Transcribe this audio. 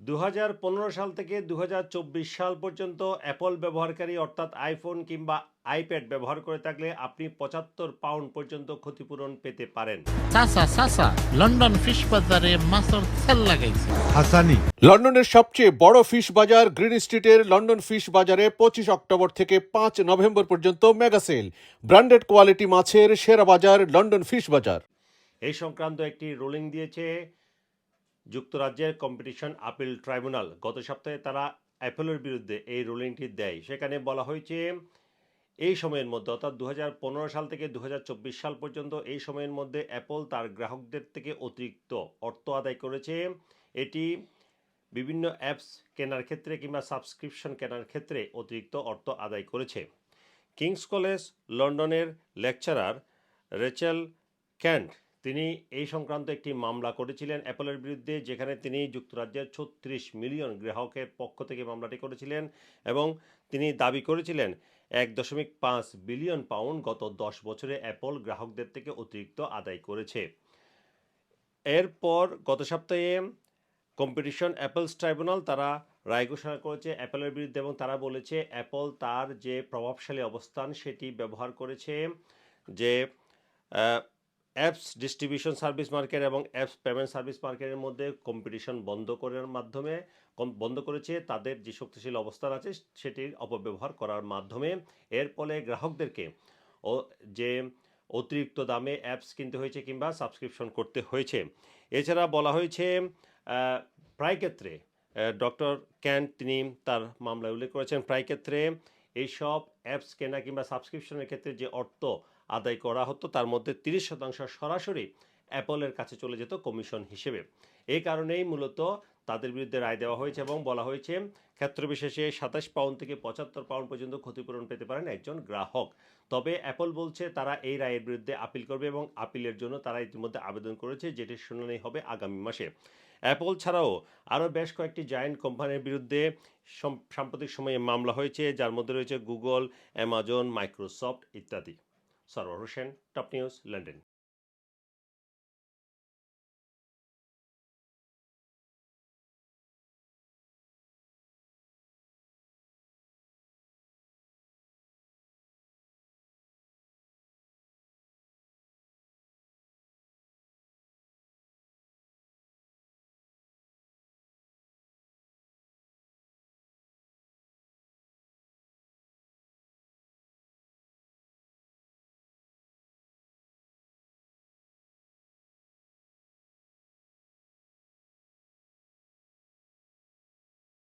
দু হাজার পনেরো সাল থেকে দুহাজার চব্বিশ সাল পর্যন্ত অ্যাপল ব্যবহারকারী অর্থাৎ আইফোন কিংবা আইপ্যাড ব্যবহার করে থাকলে আপনি পঁচাত্তর পাউন্ড পর্যন্ত ক্ষতিপূরণ পেতে পারেন। লন্ডন ফিশ বাজারে মাছের তেল লাগাইছে। হাসানি। লন্ডনের সবচেয়ে বড় ফিশ বাজার গ্রিন স্ট্রিটের লন্ডন ফিশ বাজারে পঁচিশ অক্টোবর থেকে পাঁচ নভেম্বর পর্যন্ত মেগা সেল। ব্র্যান্ডেড কোয়ালিটি মাছের সেরা বাজার লন্ডন ফিশ বাজার। এই সংক্রান্ত একটি রোলিং দিয়েছে যুক্তরাজ্যের কম্পিটিশন আপিল ট্রাইব্যুনাল গত সপ্তাহে তারা অ্যাপেলের বিরুদ্ধে এই রুলিংটি দেয়। সেখানে বলা হয়েছে, এই সময়ের মধ্যে, অর্থাৎ দু হাজার পনেরো সাল থেকে দু হাজার চব্বিশ সাল পর্যন্ত, এই সময়ের মধ্যে অ্যাপল তার গ্রাহকদের থেকে অতিরিক্ত অর্থ আদায় করেছে। এটি বিভিন্ন অ্যাপস কেনার ক্ষেত্রে কিংবা সাবস্ক্রিপশন কেনার ক্ষেত্রে অতিরিক্ত অর্থ আদায় করেছে। কিংস কলেজ লন্ডনের লেকচারার রেচেল ক্যান্ট তিনি এই সংক্রান্ত একটি মামলা করেছিলেন অ্যাপলের বিরুদ্ধে, যেখানে তিনি যুক্তরাজ্যের ছত্রিশ মিলিয়ন গ্রাহকের পক্ষ থেকে মামলাটি করেছিলেন এবং তিনি দাবি করেছিলেন, এক দশমিক পাঁচ বিলিয়ন পাউন্ড গত দশ বছরে অ্যাপল গ্রাহকদের থেকে অতিরিক্ত আদায় করেছে। এরপর গত সপ্তাহে কম্পিটিশন অ্যাপলস ট্রাইব্যুনাল, তারা রায় ঘোষণা করেছে অ্যাপলের বিরুদ্ধে এবং তারা বলেছে অ্যাপল তার যে প্রভাবশালী অবস্থান সেটি ব্যবহার করেছে যে অ্যাপস ডিস্ট্রিবিউশন সার্ভিস মার্কেট এবং অ্যাপস পেমেন্ট সার্ভিস মার্কেটের মধ্যে কম্পিটিশন বন্ধ করার মাধ্যমে বন্ধ করেছে, তাদের যে শক্তিশালী অবস্থান আছে, সেটির অপব্যবহার করার মাধ্যমে। এর ফলে গ্রাহকদেরকে ও, যে অতিরিক্ত দামে অ্যাপস কিনতে হয়েছে কিংবা সাবস্ক্রিপশন করতে হয়েছে। এছাড়া বলা হয়েছে প্রায় ক্ষেত্রে ডক্টর ক্যান্ট তিনি তার মামলায় উল্লেখ করেছেন, প্রায় ক্ষেত্রে এইসব অ্যাপস কেনা কিংবা সাবস্ক্রিপশনের ক্ষেত্রে যে অর্থ আদায় করা হতো, তার মধ্যে তিরিশ শতাংশ সরাসরি অ্যাপলের কাছে চলে যেত কমিশন হিসেবে। এই কারণেই মূলত তাদের বিরুদ্ধে রায় দেওয়া হয়েছে এবং বলা হয়েছে, ক্ষেত্রবিশেষে সাতাশ পাউন্ড থেকে পঁচাত্তর পাউন্ড পর্যন্ত ক্ষতিপূরণ পেতে পারেন একজন গ্রাহক। তবে অ্যাপল বলছে, তারা এই রায়ের বিরুদ্ধে আপিল করবে এবং আপিলের জন্য তারা ইতিমধ্যে আবেদন করেছে যেটির শুনানি হবে আগামী মাসে। অ্যাপল ছাড়াও আরও বেশ কয়েকটি জায়ান্ট কোম্পানির বিরুদ্ধে সম- সাম্প্রতিক সময়ে মামলা হয়েছে, যার মধ্যে রয়েছে গুগল, অ্যামাজন, মাইক্রোসফট ইত্যাদি। Sarwar Hossain top news London